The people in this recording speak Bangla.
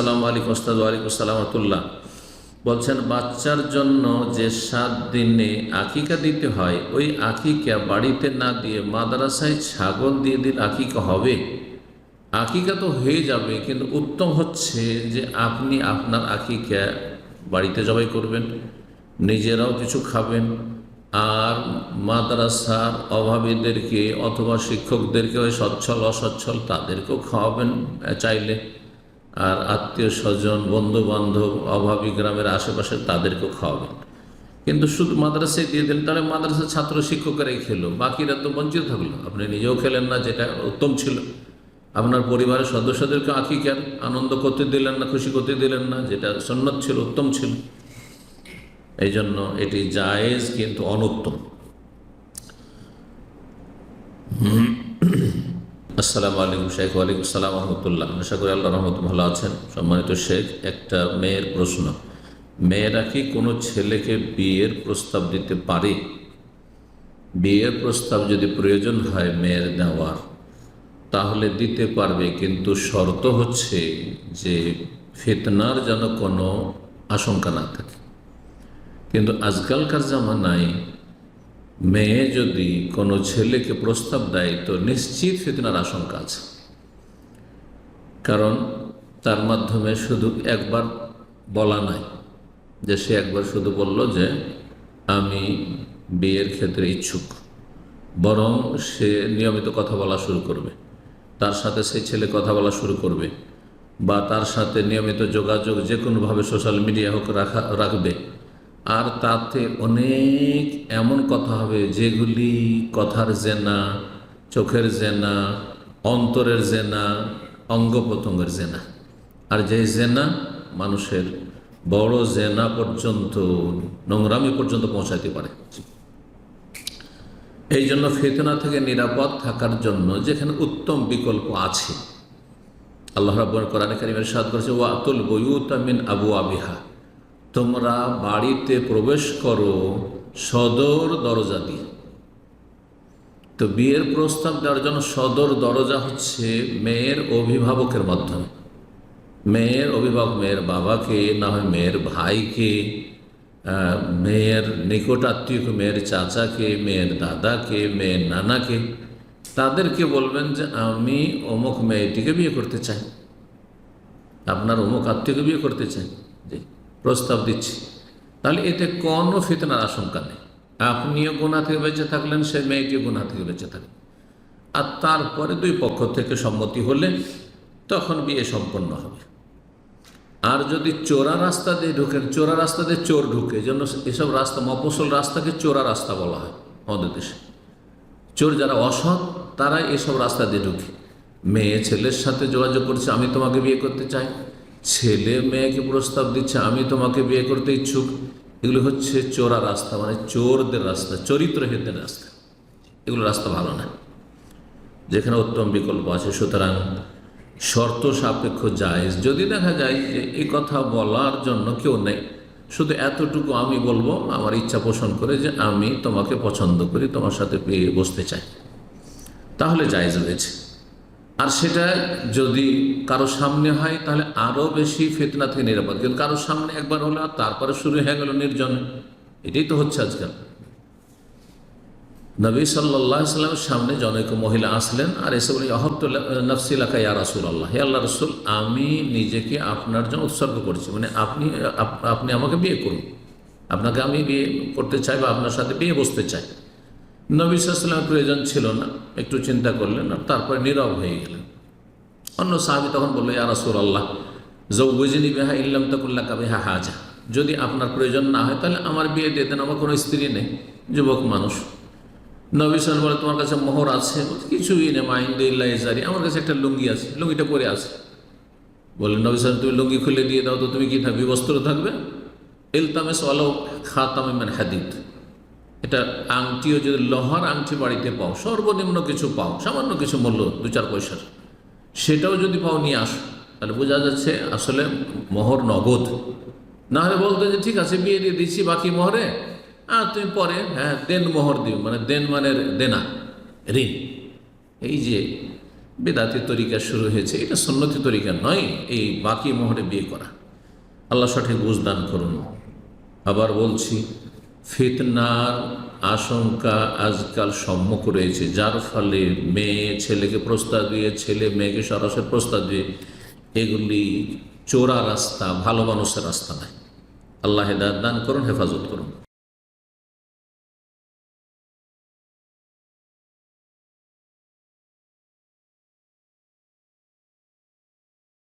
আসসালামু আলাইকুম ওস্তাদ ওয়ালাইকুম সালামতুল্লাহ বলছেন, বাচ্চার জন্য যে সাত দিনে আকিকা দিতে হয়, ওই আকিকা বাড়িতে না দিয়ে মাদ্রাসায় ছাগল দিয়ে দিলে আকিকা হবে? আকিকা তো হয়ে যাবে, কিন্তু উত্তম হচ্ছে যে আপনি আপনার আকিকা বাড়িতে জবাই করবেন, নিজেরাও কিছু খাবেন, আর মাদ্রাসার অভাবীদেরকে অথবা শিক্ষকদেরকে ওই সচ্ছল, অসচ্ছল তাদেরকেও খাওয়াবেন চাইলে। আর আত্মীয় স্বজন বন্ধু বান্ধব অভাবী গ্রামের আশেপাশে তাদেরকেও খাওয়াবেন। কিন্তু শুধু মাদ্রাসায় দিয়ে দিলেন তাহলে মাদ্রাসার ছাত্র শিক্ষকেরাই খেলো, বাকিরা তো বঞ্চিত থাকল। আপনি নিজেও খেলেন না, যেটা উত্তম ছিল। আপনার পরিবারের সদস্যদেরকে আঁকিকেন আনন্দ করতে দিলেন না, খুশি করতে দিলেন না, যেটা সন্ন্যত ছিল, উত্তম ছিল। এই জন্য এটি জায়েজ কিন্তু অনুত্তম। আসসালামু আলাইকুম শেখ ওয়ালাইকুম আসসালাম রহমতুল্লাহ। আশা করি আল্লাহ রহমত ভালো আছেন। সম্মানিত শেখ, একটা মেয়ের প্রশ্ন। মেয়েরা কি কোনো ছেলেকে বিয়ের প্রস্তাব দিতে পারে? বিয়ের প্রস্তাব যদি প্রয়োজন হয় মেয়ের দেওয়ার, তাহলে দিতে পারবে। কিন্তু শর্ত হচ্ছে যে ফেতনার যেন কোনো আশঙ্কা না থাকে। কিন্তু আজকালকার জামানায় মেয়ে যদি কোনো ছেলেকে প্রস্তাব দেয়, তো নিশ্চিত ফিতনার আশঙ্কা আছে। কারণ তার মাধ্যমে শুধু একবার বলা নাই, যে সে একবার শুধু বলল যে, আমি বিয়ের ক্ষেত্রে ইচ্ছুক। বরং সে নিয়মিত কথা বলা শুরু করবে। তার সাথে সেই ছেলে কথা বলা শুরু করবে বা তার সাথে নিয়মিত যোগাযোগ যে কোনোভাবে সোশ্যাল মিডিয়া হোক রাখা, রাখবে। আর তাতে অনেক এমন কথা হবে যেগুলি কথার জেনা, চোখের জেনা, অন্তরের জেনা অঙ্গ প্রত্যঙ্গের জেনা। আর যে জেনা মানুষের বড় জেনা পর্যন্ত, নোংরামি পর্যন্ত পৌঁছাতে পারে। এই জন্য ফেতনা থেকে নিরাপদ থাকার জন্য যেখানে উত্তম বিকল্প আছে, আল্লাহ রাব্বুল কোরআনে সাদ করেছে ওয়াতুল বয়ুতা মিন আবু আবিহা তোমরা বাড়িতে প্রবেশ করো সদর দরজা দিয়ে। তো বিয়ের প্রস্তাব দেওয়ার জন্য সদর দরজা হচ্ছে মেয়ের অভিভাবকের মাধ্যমে। মেয়ের অভিভাবক, মেয়ের বাবাকে, না হয় মেয়ের ভাইকে মেয়ের নিকট আত্মীয়কে মেয়ের চাচাকে, মেয়ের দাদাকে, মেয়ের নানাকে, তাদেরকে বলবেন যে আমি অমুক মেয়েটিকে বিয়ে করতে চাই। আপনার অমুক আত্মীয়কে বিয়ে করতে চাই। জি। প্রস্তাব দিচ্ছি। তাহলে এতে কোনো ফিতনার আশঙ্কা নেই। আপনিও গোনা থেকে বেঁচে থাকলেন, সে মেয়েটিও গোনা থেকে বেঁচে থাকলেন আর তারপরে দুই পক্ষ থেকে সম্মতি হলে তখন বিয়ে সম্পন্ন হবে। আর যদি চোরা রাস্তা দিয়ে ঢুকেন, চোরা রাস্তা দিয়ে চোর ঢুকে জন্য এসব রাস্তা মফসল রাস্তাকে চোরা রাস্তা বলা হয় আমাদের দেশে। চোর যারা অসৎ তারা এসব রাস্তা দিয়ে ঢুকে। মেয়ে, ছেলের সাথে যোগাযোগ করছে, আমি তোমাকে বিয়ে করতে চাই। ছেলে মেয়েকে প্রস্তাব দিচ্ছে, আমি তোমাকে বিয়ে করতে ইচ্ছুক। এগুলো হচ্ছে চোরা রাস্তা মানে চোরদের রাস্তা, চরিত্রহীনদের রাস্তা। এগুলো রাস্তা ভালো না। যেখানে উত্তম বিকল্প আছে, সুতরাং শর্ত সাপেক্ষ জায়েজ। যদি দেখা যায় যে এই কথা বলার জন্য কেউ নেই, শুধু এতটুকু আমি বলব, আমার ইচ্ছা পোষণ করে যে আমি তোমাকে পছন্দ করি, তোমার সাথে পেয়ে বসতে চাই। তাহলে জায়েজ রয়েছে আর সেটা যদি কারও সামনে হয়, তাহলে আরও বেশি ফিতনা থেকে নিরাপদ। কিন্তু কারও সামনে একবার হলো তারপরে শুরু হয়ে গেল নির্জনে। এটাই তো হচ্ছে আজকাল। নবী সাল্লাহ সাল্লামের সামনে জনৈক মহিলা আসলেন, আর এসে বলি অহবতুল্লাহ নফসিলাকা ইয়া রাসুল আল্লাহ হে আল্লাহ রসুল, আমি নিজেকে আপনার জন্য উৎসর্গ করছি। মানে আপনি আপনি আমাকে বিয়ে করুন। আপনাকে আমি বিয়ে করতে চাই বা আপনার সাথে বিয়ে বসতে চাই। নবী সাল্লামের প্রয়োজন ছিল না, একটু চিন্তা করলেন আর তারপরে নীরব হয়ে গেলেন। অন্য সাহাবি তখন বলল, ইয়া রাসুল আল্লাহ জৌবজিনী বেহা ইল্লাম তকুল্লা কাবিহা হাজা। যদি আপনার প্রয়োজন না হয়, তাহলে আমার বিয়ে দিয়ে দেন, আমার কোনো স্ত্রী নেই, যুবক মানুষ। নবী সাল বলে, তোমার কাছে মোহর আছে? কিছুই নেই মাইন্দিল্লাহ ইজারি আমার কাছে একটা লুঙ্গি আছে, লুঙ্গিটা পরে আছে। বলে নবী সাল তুমি লুঙ্গি খুলে দিয়ে দাও তো, তুমি কি থাকবে? বস্ত্র থাকবে? ইলতামেস আলো খাতামে মানে হাদিদ। এটা আংটিও যদি লোহার আংটি বাড়িতে পাও, সর্বনিম্ন কিছু পাও, সামান্য কিছু মূল্য দু চার পয়সার। সেটাও যদি পাও, নিয়ে আসো। তাহলে বোঝা যাচ্ছে আসলে মোহর নগদ। না হলে বলতো যে, ঠিক আছে, বিয়ে দিয়ে দিচ্ছি, বাকি মোহরে? আর তুমি পরে হ্যাঁ দেন মোহর দিও। মানে দেন মানে দেনা, ঋণ। এই যে বেদাতি তরিকা শুরু হয়েছে, এটা সন্ন্যতি তরিকা নয়, এই বাকি মোহরে বিয়ে করা। আল্লাহ সঠিক বুঝদান করুন। আবার বলছি ফিতনার আশঙ্কা আজকাল সম্মুখ রয়েছে। যার ফলে মেয়ে ছেলেকে প্রস্তাব দিয়ে, ছেলে মেয়েকে সরাসরি প্রস্তাব দিয়ে, এগুলি চোরা রাস্তা, ভালো মানুষের রাস্তা নাই আল্লাহ দান করুন, হেফাজত করুন।